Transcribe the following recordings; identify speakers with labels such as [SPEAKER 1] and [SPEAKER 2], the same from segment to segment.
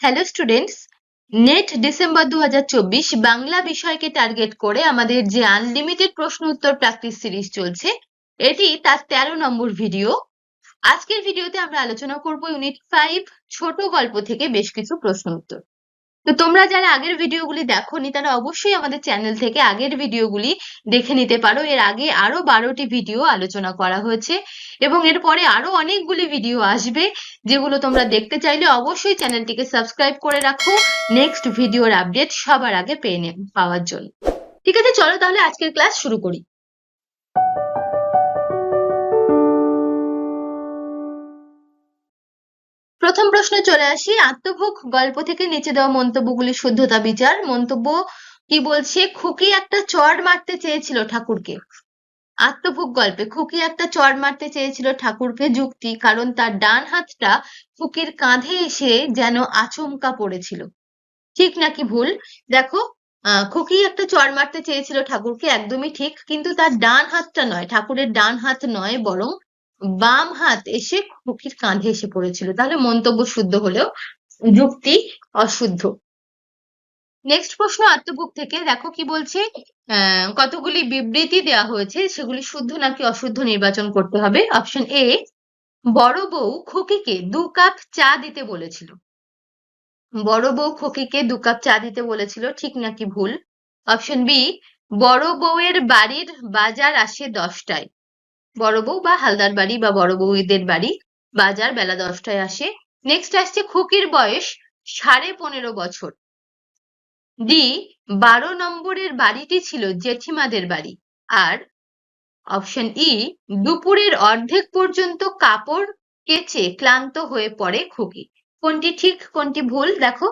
[SPEAKER 1] Hello students net December দু হাজার চব্বিশ বাংলা বিষয়কে টার্গেট করে আমাদের যে আনলিমিটেড প্রশ্ন উত্তর প্র্যাকটিস সিরিজ চলছে, এটি তার তেরো নম্বর ভিডিও আজকের ভিডিওতে আমরা আলোচনা করব ইউনিট ফাইভ ছোট গল্প থেকে বেশ কিছু প্রশ্ন উত্তর। তো তোমরা যারা আগের ভিডিওগুলি দেখোনি, তারা অবশ্যই আমাদের চ্যানেল থেকে আগের ভিডিওগুলি দেখে নিতে পারো। এর আগে আরও বারোটি ভিডিও আলোচনা করা হয়েছে এবং এরপরে আরও অনেকগুলি ভিডিও আসবে যেগুলো তোমরা দেখতে চাইলে অবশ্যই চ্যানেলটিকে সাবস্ক্রাইব করে রাখো। নেক্সট ভিডিওর আপডেট সবার আগে পেয়ে পাওয়ার জন্য। ঠিক আছে, চলো তাহলে আজকের ক্লাস শুরু করি। প্রথম প্রশ্ন চলে আসি। আত্মভোগ গল্প থেকে নিচে দেওয়া মন্তব্যগুলি শুদ্ধতা বিচার। মন্তব্য কি বলছে? খুকি একটা চড় মারতে চেয়েছিল ঠাকুরকে। আত্মভোগ গল্পে খুকি একটা চড় মারতে চেয়েছিল ঠাকুরকে যুক্তি, কারণ তার ডান হাতটা খুকির কাঁধে এসে যেন আচমকা পড়েছিল। ঠিক নাকি ভুল? দেখো খুকি একটা চড় মারতে চেয়েছিল ঠাকুরকে, একদমই ঠিক, কিন্তু তার ডান হাতটা নয়, ঠাকুরের ডান হাত নয় বরং বাম হাত এসে খুকির কাঁধে এসে পড়েছিল। তাহলে মন্তব্য শুদ্ধ হলেও যুক্তি অশুদ্ধ। নেক্সট প্রশ্ন আত্মভোগ থেকে। দেখো কি বলছে? কতগুলি বিবৃতি দেওয়া হয়েছে? সেগুলি শুদ্ধ নাকি অশুদ্ধ নির্বাচন করতে হবে? অপশন এ বড় বউ খুকিকে দু কাপ চা দিতে বলেছিল। বড় বউ খুকিকে দু কাপ চা দিতে বলেছিল, ঠিক নাকি ভুল? অপশন বি বড় বউয়ের বাড়ির বাজার আসে দশটায়। বড় বউ বা হালদার বাড়ি বা বড় বউদের বাড়ি, বাজার বেলা দশটায় আসে। নেক্সট আসছে খুকির বয়স সাড়ে পনেরো বছর। ডি বারো নম্বরের বাড়িটি ছিল জেঠিমাদের বাড়ি। আর অপশন ই দুপুরের অর্ধেক পর্যন্ত কাপড় কেচে ক্লান্ত হয়ে পড়ে খুকি। কোনটি ঠিক, কোনটি ভুল, দেখো।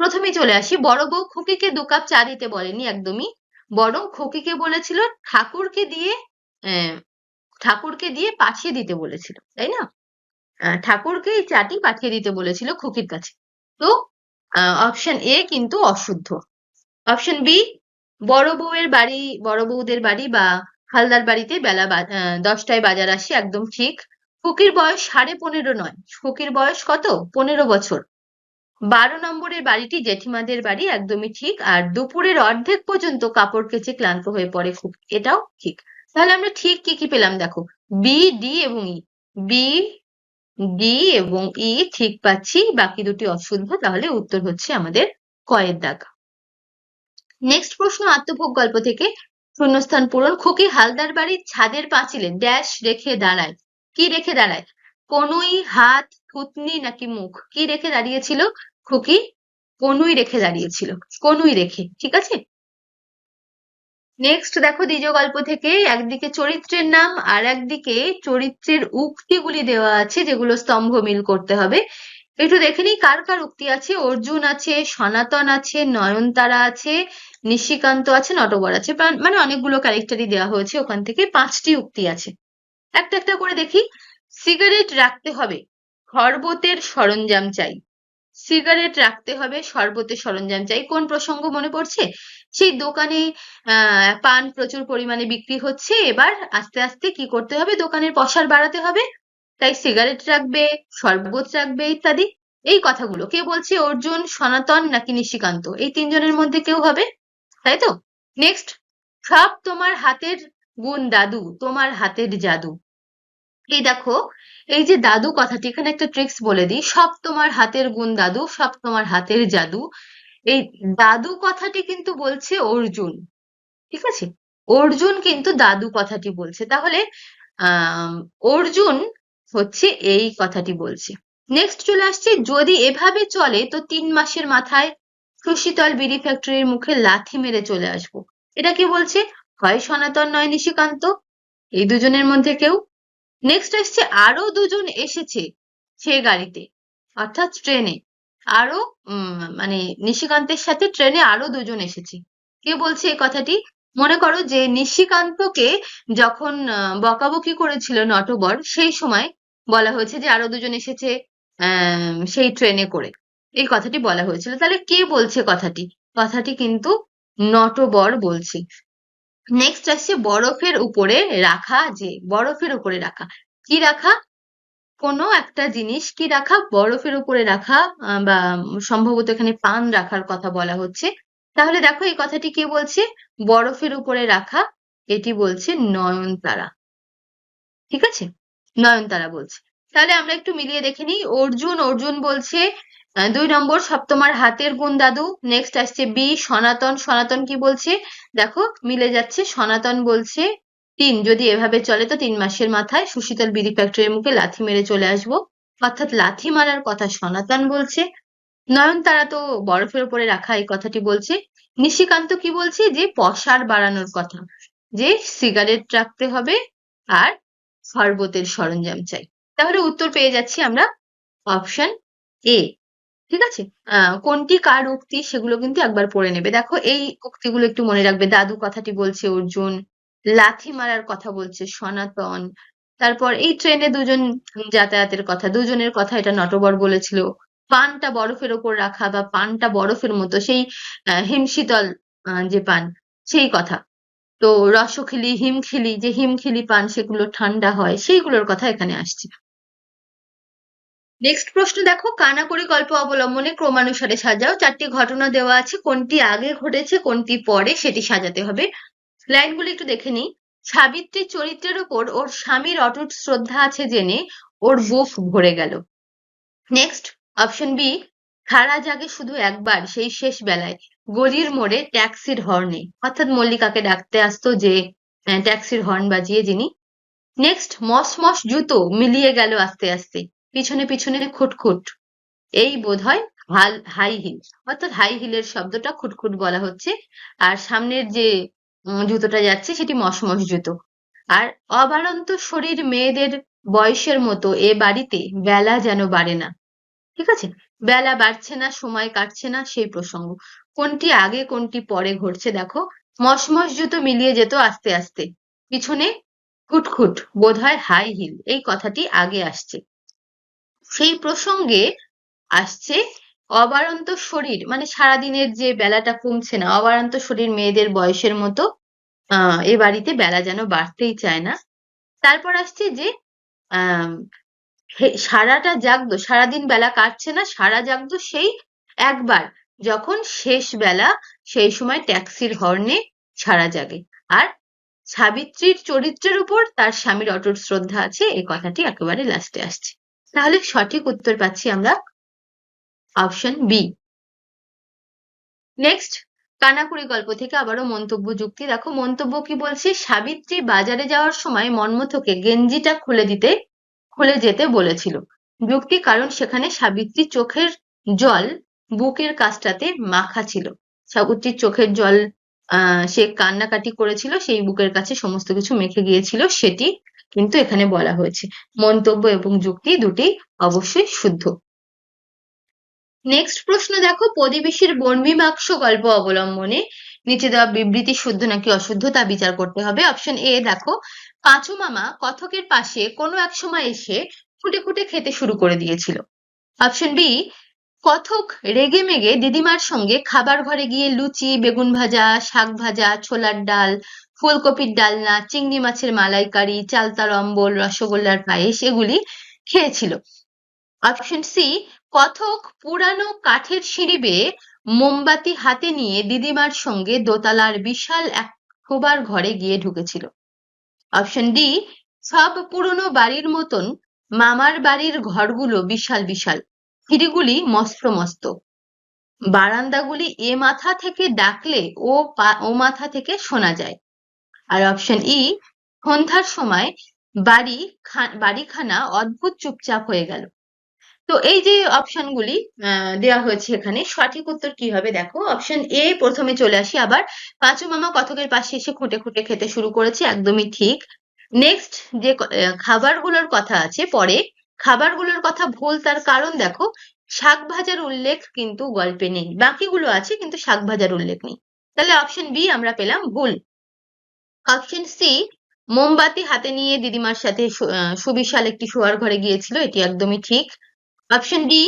[SPEAKER 1] প্রথমে চলে আসি। বড় বউ খুকিকে দু কাপ চা দিতে বলেনি একদমই। বরং খুকিকে বলেছিল ঠাকুরকে দিয়ে ঠাকুরকে দিয়ে পাঠিয়ে দিতে বলেছিল, তাই না? ঠাকুরকে এই চাটি পাঠিয়ে দিতে বলেছিল খুকির কাছে। তো অপশন এ কিন্তু অশুদ্ধ। অপশন বি বড় বউয়ের বাড়ি, বড় বউদের বাড়ি বা হালদার বাড়িতে বেলা দশটায় বাজার আসে, একদম ঠিক। খুকির বয়স সাড়ে পনেরো নয়। খুকির বয়স কত? পনেরো বছর। বারো নম্বরের বাড়িটি জেঠিমাদের বাড়ি, একদমই ঠিক। আর দুপুরের অর্ধেক পর্যন্ত কাপড় কেচে ক্লান্ত হয়ে পড়ে খুব এটাও ঠিক। তাহলে আমরা ঠিক কি কি পেলাম? দেখো বি ডি এবং ই বি ডি এবং ই ঠিক পাচ্ছি, বাকি দুটি অশুদ্ধ, তাহলে উত্তর হচ্ছে আমাদের কয়ের দাগ। নেক্সট প্রশ্ন, আত্মভোগ গল্প থেকে শূন্যস্থান পূরণ। খুকি হালদার বাড়ির ছাদের পাঁচিলে ড্যাশ রেখে দাঁড়ায়। কি রেখে দাঁড়ায়? কনুই, হাত, থুতনি নাকি মুখ? কি রেখে দাঁড়িয়েছিল? খুকি, কনুই রেখে দাঁড়িয়েছিল। কনুই রেখে, ঠিক আছে? নেক্সট দেখো দ্বিতীয় গল্প থেকে একদিকে চরিত্রের নাম আর একদিকে চরিত্রের উক্তিগুলি দেওয়া আছে যেগুলো স্তম্ভ মিল করতে হবে। একটু দেখে নিই, কার কার উক্তি আছে? অর্জুন আছে, সনাতন আছে, নয়নতারা আছে, নিশিকান্ত আছে, নটবর আছে। মানে অনেকগুলো ক্যারেক্টারই দেওয়া হয়েছে, ওখান থেকে পাঁচটি উক্তি আছে। একটা একটা করে দেখি। সিগারেট রাখতে হবে, খরবতের সরঞ্জাম চাই। সিগারেট রাখতে হবে, শরবতের সরঞ্জাম চাই। কোন প্রসঙ্গ মনে পড়ছে? সেই দোকানে পান প্রচুর পরিমাণে বিক্রি হচ্ছে, এবার আস্তে আস্তে কি করতে হবে? দোকানের পসার বাড়াতে হবে। তাই সিগারেট রাখবে, শরবত রাখবে ইত্যাদি। এই কথাগুলো। কে বলছে? অর্জুন, সনাতন নাকি নিশিকান্ত? এই তিনজনের মধ্যে কেউ হবে? তাই তো? নেক্সট সব তোমার হাতের গুণ দাদু, তোমার হাতের জাদু। এই দেখো, এই যে দাদু কথাটি, এখানে একটা ট্রিক্স বলে দিই। সব তোমার হাতের গুণ দাদু, সব তোমার হাতের জাদু। এই দাদু কথাটি কিন্তু বলছে অর্জুন, ঠিক আছে? অর্জুন কিন্তু দাদু কথাটি বলছে। তাহলে অর্জুন হচ্ছে এই কথাটি বলছে। নেক্সট চলে আসছে, যদি এভাবে চলে, তো তিন মাসের মাথায় সুশীতল বিড়ি ফ্যাক্টরির মুখে লাথি মেরে চলে আসব। এটা কি বলছে? হয় সনাতন, নয় নিশিকান্ত। এই দুজনের মধ্যে কেউ নেক্সট আসছে, আরও দুজন এসেছে সে গাড়িতে, অর্থাৎ ট্রেনে। আরও মানে নিশিকান্তের সাথে ট্রেনে আরও দুজন এসেছে। কে বলছে এই কথাটি? মনে করো যে নিশিকান্তকে যখন বকাবকি করেছিল নটবর, সেই সময় বলা হয়েছে যে আরও দুজন এসেছে সেই ট্রেনে করে। এই কথাটি বলা হয়েছিল। তাহলে কে বলছে কথাটি? কথাটি কিন্তু নটবর বলছে। নেক্সট আসছে বরফের উপরে রাখা যে, বরফের উপরে রাখা। কি রাখা? কোনো একটা জিনিস কি রাখা? বরফের উপরে রাখা বা সম্ভবত এখানে পান রাখার কথা বলা হচ্ছে। তাহলে দেখো এই কথাটি কে বলছে? বরফের উপরে রাখা, এটি বলছে নয়নতারা। ঠিক আছে? নয়নতারা বলছে। তাহলে আমরা একটু মিলিয়ে দেখে নিই। অর্জুন অর্জুন বলছে দুই নম্বর, সপ্তমার হাতের গুণ দাদু। নেক্সট আসছে বি সনাতন। সনাতন কি বলছে? দেখো, মিলে যাচ্ছে। সনাতন বলছে তিন। যদি এভাবে চলে তো তিন মাসের মাথায় সুশীতল বিড়ি ফ্যাক্টরির মুখে লাথি মেরে চলে আসব। অর্থাৎ লাথি মারার কথা সনাতন বলছে। নয়নতারা তো বরফের উপরে রাখা এই কথাটি বলছে। নিশিকান্ত কি বলছে? যে পসার বাড়ানোর কথা। যে সিগারেট রাখতে হবে আর শরবতের সরঞ্জাম চাই। তাহলে উত্তর পেয়ে যাচ্ছি আমরা অপশন এ ঠিক আছে? কোনটি কার উক্তি সেগুলো কিন্তু একবার পড়ে নেবে। দেখো, এই উক্তিগুলো একটু মনে রাখবে। দাদু কথাটি বলছে, অর্জুন লাথি মারার কথা বলছে, সনাতন। তারপর, এই ট্রেনে দুজন যাতায়াতের কথা, দুজনের কথা এটা নটবর বলেছিল। পানটা বরফের ওপর রাখা বা পানটা বরফের মতো, সেই হিমশীতল যে পান, সেই কথা। তো রসখিলি, হিমখিলি, যে হিমখিলি পান সেগুলো ঠান্ডা হয়, সেইগুলোর কথা এখানে আসছে। নেক্সট প্রশ্ন দেখো কানাকড়ি গল্প অবলম্বনে ক্রমানুসারে সাজাও। চারটি ঘটনা দেওয়া আছে, কোনটি আগে ঘটেছে, কোনটি পরে সেটি সাজাতে হবে। লাইনগুলো একটু দেখে নিই। সাবিত্রীর চরিত্রের ওপর ওর স্বামীর অটুট শ্রদ্ধা আছে জেনে ওর বুক ভরে গেল। নেক্সট অপশন বি খাড়া জাগে শুধু একবার, সেই শেষ বেলায়। গলির মোড়ে ট্যাক্সির হর্নে অর্থাৎ মল্লিকাকে ডাকতে আসতো যে ট্যাক্সির হর্ন বাজিয়ে যিনি। নেক্সট মস মস জুতো মিলিয়ে গেল আস্তে আস্তে। পিছনে পিছনে খুটখুট। এই বোধহয় হাল হাই হিল অর্থাৎ হাই হিলের শব্দটা খুটখুট বলা হচ্ছে। আর সামনের যে জুতোটা যাচ্ছে সেটি মশমশ জুতো। আর অবারন্ত শরীর মেয়েদের বয়সের মতো এ বাড়িতে বেলা যেন বাড়ে না। ঠিক আছে? বেলা বাড়ছে না, সময় কাটছে না, সেই প্রসঙ্গ। কোনটি আগে, কোনটি পরে ঘটছে দেখো। মশমশ জুতো মিলিয়ে যেত আস্তে আস্তে। পিছনে খুটখুট বোধ হয় হাই হিল এই কথাটি আগে আসছে। সেই প্রসঙ্গে আসছে অবারন্ত শরীর মানে সারাদিনের যে বেলাটা কমছে না, অবারন্ত শরীর মেয়েদের বয়সের মতো আহ এ বাড়িতে বেলা যেন বাড়তেই চায় না। তারপর আসছে যে আহ সারাটা জাগতো সারাদিন বেলা কাটছে না, সারা জাগতো সেই একবার, যখন শেষ বেলা সেই সময় ট্যাক্সির হর্নে সারা জাগে। আর সাবিত্রীর চরিত্রের উপর তার স্বামীর অটুট শ্রদ্ধা আছে এই কথাটি একেবারে লাস্টে আসছে। তাহলে সঠিক উত্তর পাচ্ছি আমরা অপশন বি নেক্সট কানাকুড়ি গল্প থেকে আবারও মন্তব্য যুক্তি। দেখো, মন্তব্য কি বলছে? সাবিত্রী বাজারে যাওয়ার সময় মন্মথকে গেঞ্জিটা খুলে দিতে, খুলে যেতে বলেছিল। যুক্তি কারণ সেখানে সাবিত্রী চোখের জল বুকের কাছটাতে মাখা ছিল। সাবিত্রীর চোখের জল সে কান্নাকাটি করেছিল, সেই বুকের কাছে সমস্ত কিছু মেখে গিয়েছিল, সেটি কিন্তু এখানে বলা হয়েছে। মন্তব্য এবং যুক্তি দুটি অবশ্যই শুদ্ধ। নেক্সট প্রশ্ন দেখো প্রতিবেশীর বর্মীমাংস গল্প অবলম্বনে নিচে দেওয়া বিবৃতি শুদ্ধ নাকি অশুদ্ধ তা বিচার করতে হবে। অপশন এ দেখো, পাঁচু মামা কথকের পাশে কোনো এক সময় এসে খুঁটে খুঁটে খেতে শুরু করে দিয়েছিল। অপশন বি কথক রেগে মেগে দিদিমার সঙ্গে খাবার ঘরে গিয়ে লুচি, বেগুন ভাজা, শাক ভাজা, ছোলার ডাল ফুলকপির ডালনা, চিংড়ি মাছের মালাইকারি, চালতার অম্বল, রসগোল্লার পায়েস এগুলি খেয়েছিল। অপশন সি কথক পুরানো কাঠের সিঁড়ি বেয়ে মোমবাতি হাতে নিয়ে দিদিমার সঙ্গে দোতলার বিশাল এক শোবার ঘরে গিয়ে ঢুকেছিল। অপশন ডি সব পুরনো বাড়ির মতন মামার বাড়ির ঘরগুলো বিশাল বিশাল, সিঁড়িগুলি মস্ত মস্ত। বারান্দাগুলি এ মাথা থেকে ডাকলে ও ও মাথা থেকে শোনা যায়। আর অপশন ই সন্ধ্যার সময় বাড়ি বাড়িখানা অদ্ভুত চুপচাপ হয়ে গেল। তো এই যে অপশনগুলি দেওয়া হয়েছে এখানে, সঠিক উত্তর কি হবে দেখো? অপশন এ প্রথমে চলে আসি আবার। পাঁচু মামা কথকের পাশে এসে খুঁটে খুঁটে খেতে শুরু করেছে? একদমই ঠিক। নেক্সট যে খাবারগুলোর কথা আছে পরে। খাবারগুলোর কথা ভুল তার কারণ দেখো, শাক ভাজার উল্লেখ কিন্তু গল্পে নেই। বাকিগুলো আছে কিন্তু শাক ভাজার উল্লেখ নেই। তাহলে অপশন বি আমরা পেলাম ভুল। অপশন সি মোমবাতি হাতে নিয়ে দিদিমার সাথে সুবিশাল একটি শোয়ার ঘরে গিয়েছিল, এটি একদমই ঠিক। অপশন ডি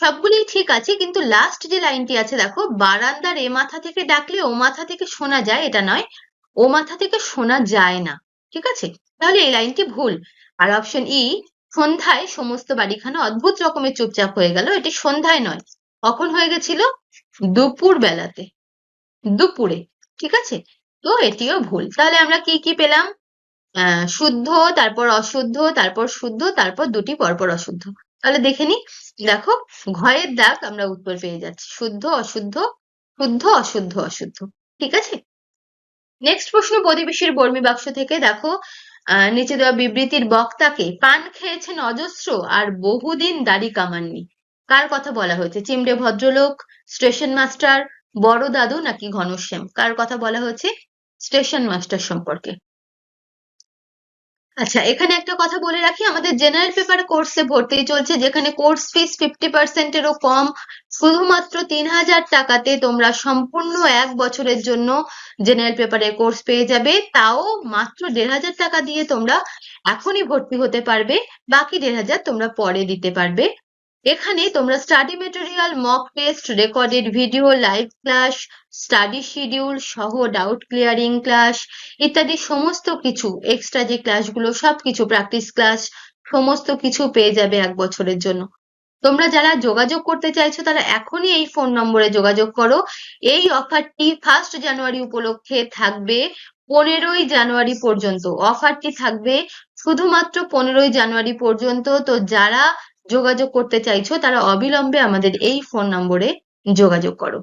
[SPEAKER 1] সবগুলোই ঠিক আছে, কিন্তু লাস্ট যে লাইনটি আছে, দেখো, বারান্দার এ মাথা থেকে ডাকলে ও মাথা থেকে শোনা যায়, এটা নয়, ও মাথা থেকে শোনা যায় না, ঠিক আছে? তাহলে এই লাইনটি ভুল। আর অপশন ই সন্ধ্যায় সমস্ত বাড়িখানা অদ্ভুত রকমের চুপচাপ হয়ে গেল, এটি সন্ধ্যায় নয়, কখন হয়ে গেছিল? দুপুর বেলাতে দুপুরে, ঠিক আছে? তো এটিও ভুল। তাহলে আমরা কি কি পেলাম? শুদ্ধ, তারপর অশুদ্ধ, তারপর শুদ্ধ, তারপর দুটি, পরপর অশুদ্ধ। তাহলে দেখে নি, দেখো ঘয়ের দাগ আমরা উত্তর পেয়ে যাচ্ছি। শুদ্ধ, অশুদ্ধ শুদ্ধ, অশুদ্ধ অশুদ্ধ। ঠিক আছে? নেক্সট প্রশ্ন প্রতিবেশীর বর্মী বাক্স থেকে দেখো নিচে দেওয়া বিবৃতির বক্তাকে, পান খেয়েছেন অজস্র আর বহুদিন দাড়ি কামাননি। কার কথা বলা হয়েছে? চিমড়ে ভদ্রলোক, স্টেশন মাস্টার, বড় দাদু নাকি ঘনশ্যাম? কার কথা বলা হয়েছে? স্টেশন মাস্টার সম্পর্কে। আচ্ছা এখানে একটা কথা বলে রাখি, আমাদের জেনারেল পেপার কোর্সে ভর্তি চলছে, যেখানে কোর্স ফিস ফিফটি পার্সেন্টেরও কম। শুধুমাত্র তিন হাজার টাকাতে তোমরা সম্পূর্ণ এক বছরের জন্য জেনারেল পেপারের কোর্স পেয়ে যাবে। তাও মাত্র দেড় হাজার টাকা দিয়ে তোমরা এখনই ভর্তি হতে পারবে, বাকি দেড় হাজার তোমরা পরে দিতে পারবে। এখানে তোমরা study material mock test recorded video live class study schedule সহ ডাউট ক্লিয়ারিং ক্লাস ইত্যাদি সমস্ত কিছু এক্সট্রা যে ক্লাসগুলো সবকিছু প্র্যাকটিস ক্লাস সমস্ত কিছু পেয়ে যাবে এক বছরের জন্য। তোমরা যারা যোগাযোগ করতে চাইছো, তারা এখনই এই ফোন নম্বরে যোগাযোগ করো। এই অফারটি ফার্স্ট জানুয়ারি উপলক্ষে থাকবে পনেরোই জানুয়ারি পর্যন্ত। অফারটি থাকবে শুধুমাত্র পনেরোই জানুয়ারি পর্যন্ত। তো যারা যোগাযোগ করতে চাইছো, তারা অবিলম্বে আমাদের এই ফোন নম্বরে যোগাযোগ করো।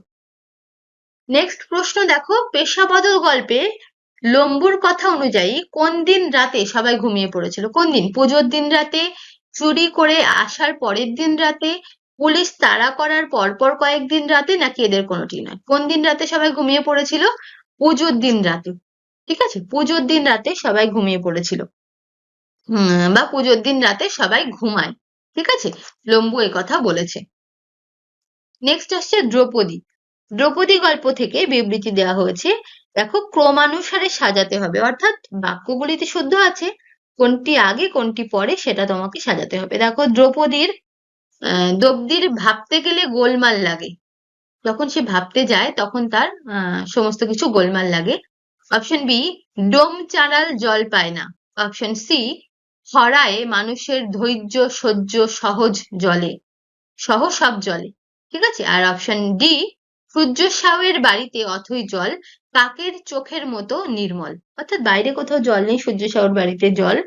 [SPEAKER 1] নেক্সট প্রশ্ন দেখো, পেশাবদল গল্পে লম্বুর কথা অনুযায়ী কোন দিন রাতে সবাই ঘুমিয়ে পড়েছিল? কোন দিন? পুজোর দিন রাতে, চুরি করে আসার পরের দিন রাতে, পুলিশ তাড়া করার পরপর কয়েকদিন রাতে, নাকি এদের কোনোটি নয়? কোন দিন রাতে সবাই ঘুমিয়ে পড়েছিল? পুজোর দিন রাতে। ঠিক আছে? পুজোর দিন রাতে সবাই ঘুমিয়ে পড়েছিল। বা পুজোর দিন রাতে সবাই ঘুমায়। ঠিক আছে? লম্বু এ কথা বলেছে। নেক্সট আসছে দ্রৌপদী। দ্রৌপদী গল্প থেকে বিবৃতি দেওয়া হয়েছে, দেখো ক্রমানুসারে সাজাতে হবে। অর্থাৎ বাক্যগুলিতে শুদ্ধ আছে, কোনটি আগে, কোনটি পরে সেটা তোমাকে সাজাতে হবে। দেখো দ্রৌপদীর দ্রৌপদীর ভাবতে গেলে গোলমাল লাগে। যখন সে ভাবতে যায়, তখন তার সমস্ত কিছু গোলমাল লাগে। অপশন বি ডোম চারাল জল পায় না। অপশন সি খরায় মানুষের ধৈর্য, সহ্য, সহজ জলে। সহ সব জলে। ঠিক আছে? আর অপশন ডি সূর্য সাউয়ের বাড়িতে অথই জল, কাকের চোখের মতো নির্মল। অর্থাৎ বাইরে কোথাও জল নেই সূর্য সাউর বাড়িতে জল।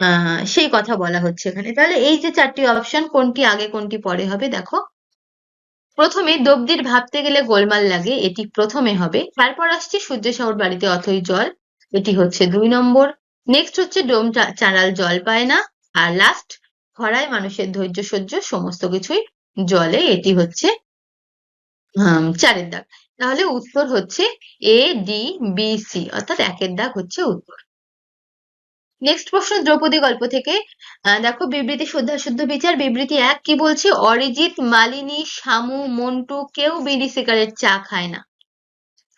[SPEAKER 1] আহ, সেই কথা বলা হচ্ছে এখানে। তাহলে এই যে চারটি অপশন কোনটি আগে, কোনটি পরে হবে, দেখো। প্রথমে দব্দির ভাবতে গেলে গোলমাল লাগে, এটি প্রথমে হবে। তারপর আসছে সূর্য সাউর বাড়িতে অথই জল, এটি হচ্ছে দুই নম্বর। নেক্সট হচ্ছে ডোম চানাল জল পায় না। আর লাস্ট খরায় মানুষের ধৈর্য সহ্য, সমস্ত কিছুই জলে। এটি হচ্ছে চারের দাগ। তাহলে উত্তর হচ্ছে এ ডি বি সি অর্থাৎ একের দাগ হচ্ছে উত্তর। নেক্সট প্রশ্ন, দ্রৌপদী গল্প থেকে। দেখো, বিবৃতি শুদ্ধ শুদ্ধ বিচার। বিবৃতি এক, কি বলছে? অরিজিৎ, মালিনী, শামু, মন্টু, কেউ বিড়ি সিগারেট চা খায় না।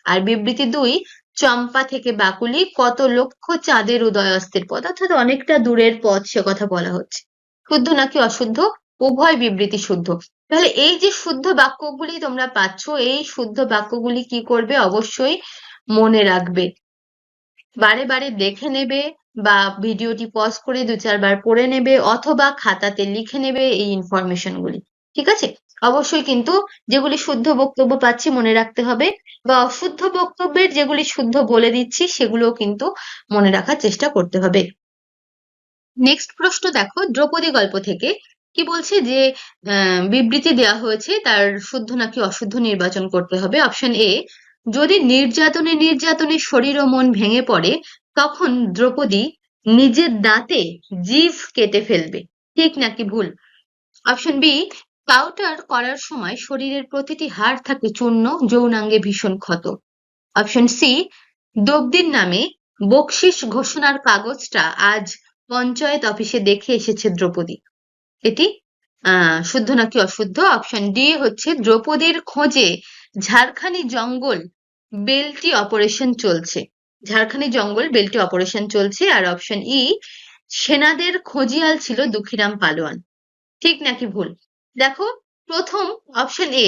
[SPEAKER 1] আর বিবৃতি দুই চম্পা থেকে বাকুলি, কত লক্ষ চাঁদের উদয়াস্তের পথ। অর্থাৎ অনেকটা দূরের পথ সে কথা বলা হচ্ছে। শুদ্ধ নাকি অশুদ্ধ? উভয় বিবৃতি শুদ্ধ। তাহলে এই যে শুদ্ধ বাক্যগুলি তোমরা পাচ্ছ, এই শুদ্ধ বাক্যগুলি কি করবে? অবশ্যই মনে রাখবে। বারে বারে দেখে নেবে বা ভিডিওটি পজ করে দু চারবার পড়ে নেবে অথবা খাতাতে লিখে নেবে এই ইনফরমেশন গুলি। ঠিক আছে? অবশ্যই কিন্তু যেগুলি শুদ্ধ বক্তব্য পাচ্ছি মনে রাখতে হবে বা অশুদ্ধ বক্তব্যের যেগুলি শুদ্ধ বলে দিচ্ছি সেগুলোও কিন্তু মনে রাখার চেষ্টা করতে হবে। নেক্সট প্রশ্ন দেখো, দ্রৌপদী গল্প থেকে কি বলছে যে বিবৃতি দেওয়া হয়েছে তার শুদ্ধ নাকি অশুদ্ধ নির্বাচন করতে হবে। অপশন এ যদি নির্যাতনে নির্যাতনে শরীর ও মন ভেঙে পড়ে, তখন দ্রৌপদী নিজের দাঁতে জিভ কেটে ফেলবে। ঠিক নাকি ভুল? অপশন বি কাউটার করার সময় শরীরের প্রতিটি হাড় থাকে চূর্ণ, যৌনাঙ্গে ভীষণ ক্ষত। অপশন সি দব্দির নামে বকশিস ঘোষণার কাগজটা আজ পঞ্চায়েত অফিসে দেখে এসেছে দ্রৌপদী। এটি শুদ্ধ নাকি অশুদ্ধ? অপশন ডি হচ্ছে দ্রৌপদীর খোঁজে ঝাড়খানি জঙ্গল বেলটি অপারেশন চলছে। ঝাড়খানি জঙ্গল বেলটি অপারেশন চলছে আর অপশন ই সেনাদের খোঁজিয়াল ছিল দুঃখীরাম পালোয়ান। ঠিক নাকি ভুল? দেখো, প্রথম অপশন এ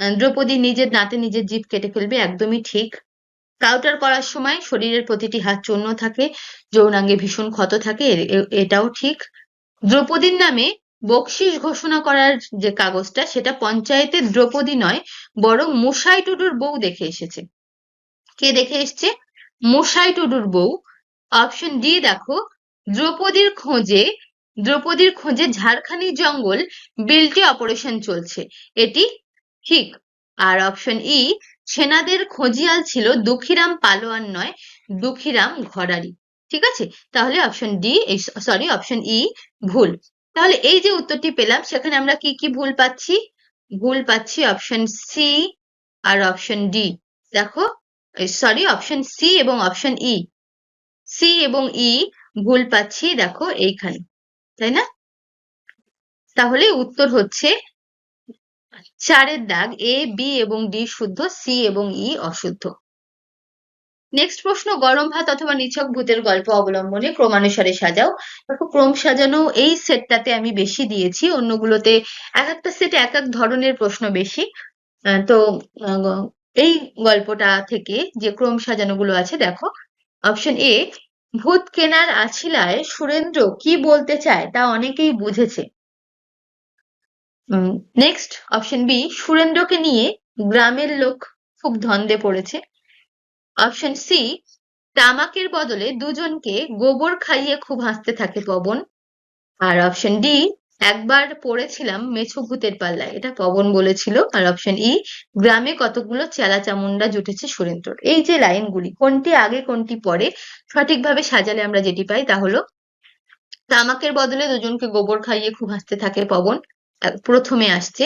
[SPEAKER 1] দ্রৌপদী নিজের দাঁতে নিজের জিভ কেটে ফেলবে, একদমই ঠিক। কাউটার করার সময় শরীরের প্রতিটি হাত চূর্ণ থাকে, যৌনাঙ্গে ভীষণ ক্ষত থাকে এটাও ঠিক। দ্রৌপদীর নামে বকশিস ঘোষণা করার যে কাগজটা, সেটা পঞ্চায়েতের দ্রৌপদী নয়, বরং মুসাই টুডুর বউ দেখে এসেছে। কে দেখে এসছে? মুসাই টুডুর বউ। অপশন ডি দেখো, দ্রৌপদীর খোঁজে দ্রৌপদীর খোঁজে ঝাড়খানি জঙ্গল বিলটি অপারেশন চলছে। এটি ঠিক। আর অপশন ই সেনাদের খোঁজিয়াল ছিল দুঃখীরাম পালোয়ান নয়, দুঃখীরাম ঘরারি ঠিক আছে? তাহলে option D sorry option E ভুল। তাহলে এই যে উত্তরটি পেলাম, সেখানে আমরা কি কি ভুল পাচ্ছি? ভুল পাচ্ছি অপশন সি আর অপশন ডি দেখো সরি অপশন সি এবং অপশন ই সি এবং ই ভুল পাচ্ছি, দেখো, এইখানে। তাই না? তাহলে উত্তর হচ্ছে চারের দাগ এ বি এবং ডি শুদ্ধ সি এবং ই অশুদ্ধ। নেক্সট প্রশ্ন, গরম ভাত অথবা নিছক ভূতের গল্প অবলম্বনে ক্রমানুসারে সাজাও। দেখো, ক্রম সাজানো এই সেটটাতে আমি বেশি দিয়েছি, অন্যগুলোতে এক একটা সেটে এক এক ধরনের প্রশ্ন বেশি। তো এই গল্পটা থেকে যে ক্রম সাজানোগুলো আছে, দেখো। অপশন এ ভূত কেনার আছিলায় সুরেন্দ্র কি বলতে চায় তা অনেকেই বুঝেছে। নেক্সট অপশন বি সুরেন্দ্রকে নিয়ে গ্রামের লোক খুব ধন্দে পড়েছে। অপশন সি তামাকের বদলে দুজনকে গোবর খাইয়ে খুব হাসতে থাকে পবন। আর অপশন ডি একবার পড়েছিলাম মেছো ভূতের পাল্লায়। এটা পবন বলেছিল, আর অপশন ই গ্রামে কতগুলো চেলা চামুন্ডা জুটেছে সুরেন্দ্রর। এই যে লাইনগুলি, কোনটি আগে, কোনটি পরে, সঠিকভাবে সাজালে আমরা যেটি পাই তা হলো, তামাকের বদলে দুজনকে গোবর খাইয়ে খুব হাসতে থাকে পবন প্রথমে আসছে।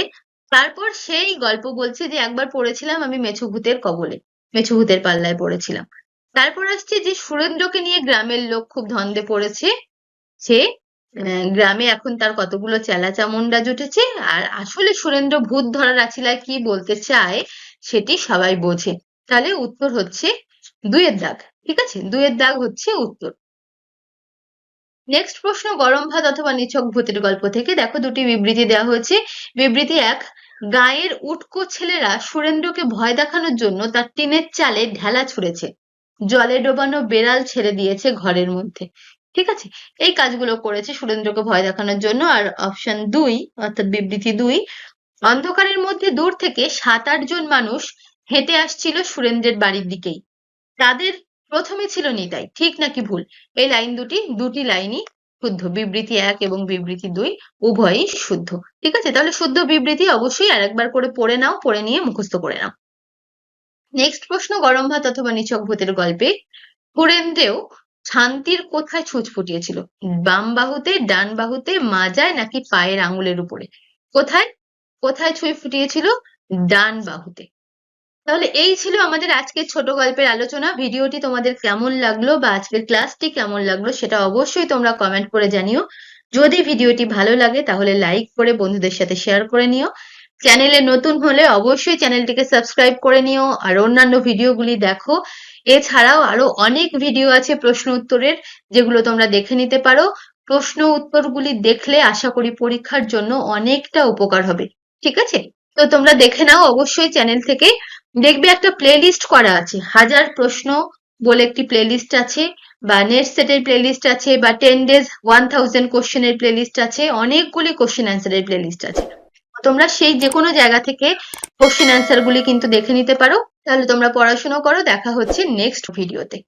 [SPEAKER 1] তারপর সেই গল্প বলছে যে, একবার পড়েছিলাম আমি মেছো ভূতের কবলে, মেছো ভূতের পাল্লায় পড়েছিলাম। তারপর আসছে যে, সুরেন্দ্রকে নিয়ে গ্রামের লোক খুব ধন্দে পড়েছে, সে গ্রামে এখন তার কতগুলো চেলা চামুন্ডা জুটেছে, আর আসলে সুরেন্দ্র ভূত ধরার আছিলায় কি বলতে চায় সেটি সবাই বোঝে। তাহলে উত্তর হচ্ছে দুইয়ের দাগ, ঠিক আছে? দুইয়ের দাগ হচ্ছে উত্তর। নেক্সট প্রশ্ন, গরম ভাত অথবা নিছক ভূতের গল্প থেকে। দেখো দুটি বিবৃতি দেওয়া হয়েছে। বিবৃতি এক, গায়ের উটকো ছেলেরা সুরেন্দ্রকে ভয় দেখানোর জন্য তার টিনের চালে ঢেলা ছুঁড়েছে। জলে ডোবানো বেড়াল ছেড়ে দিয়েছে ঘরের মধ্যে। ঠিক আছে? এই কাজগুলো করেছে সুরেন্দ্রকে ভয় দেখানোর জন্য আর অপশন দুই, অর্থাৎ বিবৃতি দুই, অন্ধকারের মধ্যে দূর থেকে সাত, আট জন মানুষ হেঁটে আসছিল সুরেন্দ্রের বাড়ির দিকেই। তাদের প্রথমে ছিল নিতাই, ঠিক নাকি ভুল? এই লাইন দুটি দুটি লাইনই শুদ্ধ, বিবৃতি এক এবং বিবৃতি দুই, উভয়ই শুদ্ধ। ঠিক আছে? তাহলে শুদ্ধ বিবৃতি অবশ্যই আরেকবার করে পড়ে নাও, পড়ে নিয়ে মুখস্থ করে নাও। নেক্সট প্রশ্ন, গরম ভাত অথবা নিছক ভূতের গল্পে। সুরেন্দ্রেও শান্তির কোথায় ছুঁচ ফুটিয়েছিল? বাম বাহুতে, ডান বাহুতে, মাজায় নাকি পায়ের আঙুলের উপরে? কোথায়? কোথায় ছুঁই ফুটিয়েছিল? ডান বাহুতে। তাহলে এই ছিল আমাদের আজকের ছোট গল্পের আলোচনা। ভিডিওটি তোমাদের কেমন লাগল বা আজকের ক্লাসটি কেমন লাগল সেটা অবশ্যই তোমরা কমেন্ট করে জানিও। যদি ভিডিওটি ভালো লাগে তাহলে লাইক করে বন্ধুদের সাথে শেয়ার করে নিও। চ্যানেলে নতুন হলে অবশ্যই চ্যানেলটিকে সাবস্ক্রাইব করে নিও, আর অন্যান্য ভিডিওগুলি দেখো। এছাড়াও আরও অনেক ভিডিও আছে প্রশ্ন উত্তরের, যেগুলো তোমরা দেখে নিতে পারো। প্রশ্ন উত্তরগুলি দেখলে আশা করি পরীক্ষার জন্য অনেকটা উপকার হবে। ঠিক আছে? তো তোমরা দেখে নাও, অবশ্যই চ্যানেল থেকে। দেখবে একটা প্লেলিস্ট করা আছে, হাজার প্রশ্ন বলে একটি প্লেলিস্ট আছে, বা নেট সেটের প্লেলিস্ট আছে, বা টেন ডেজ ওয়ান থাউজেন্ড কোশ্চেনের প্লেলিস্ট আছে, অনেকগুলি কোশ্চেন অ্যান্সারের প্লেলিস্ট আছে। তোমরা সেই যে কোনো জায়গা থেকে কোশ্চেন অ্যান্সার গুলি কিন্তু দেখে নিতে পারো। তাহলে তোমরা পড়াশোনা করো। দেখা হচ্ছে নেক্সট ভিডিওতে